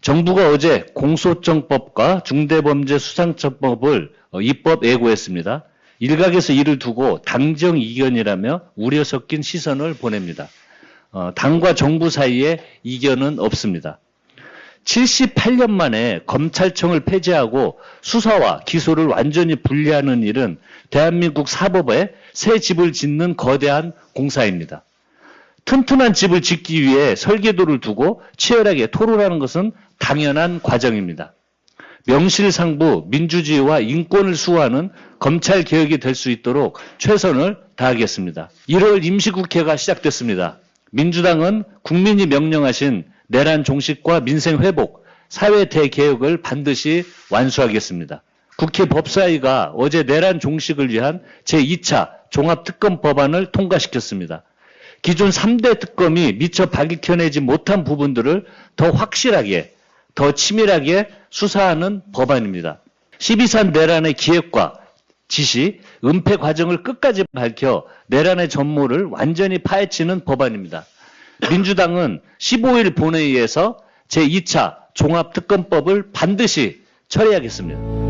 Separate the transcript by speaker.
Speaker 1: 정부가 어제 공소정법과 중대범죄수상처법을 어, 입법 예고했습니다. 일각에서 이를 두고 당정 이견이라며 우려 섞인 시선을 보냅니다. 어, 당과 정부 사이에 이견은 없습니다. 78년 만에 검찰청을 폐지하고 수사와 기소를 완전히 분리하는 일은 대한민국 사법에 새 집을 짓는 거대한 공사입니다. 튼튼한 집을 짓기 위해 설계도를 두고 치열하게 토론하는 것은 당연한 과정입니다. 명실상부 민주주의와 인권을 수호하는 검찰 개혁이 될 수 있도록 최선을 다하겠습니다. 1월 임시국회가 시작됐습니다. 민주당은 국민이 명령하신 내란 종식과 민생 회복, 사회 대개혁을 반드시 완수하겠습니다. 국회 법사위가 어제 내란 종식을 위한 제2차 종합특검 법안을 통과시켰습니다. 기존 3대 특검이 미처 밝혀내지 못한 부분들을 더 확실하게, 더 치밀하게 수사하는 법안입니다. 12산 내란의 기획과 지시, 은폐 과정을 끝까지 밝혀 내란의 전모를 완전히 파헤치는 법안입니다. 민주당은 15일 본회의에서 제2차 종합특검법을 반드시 처리하겠습니다.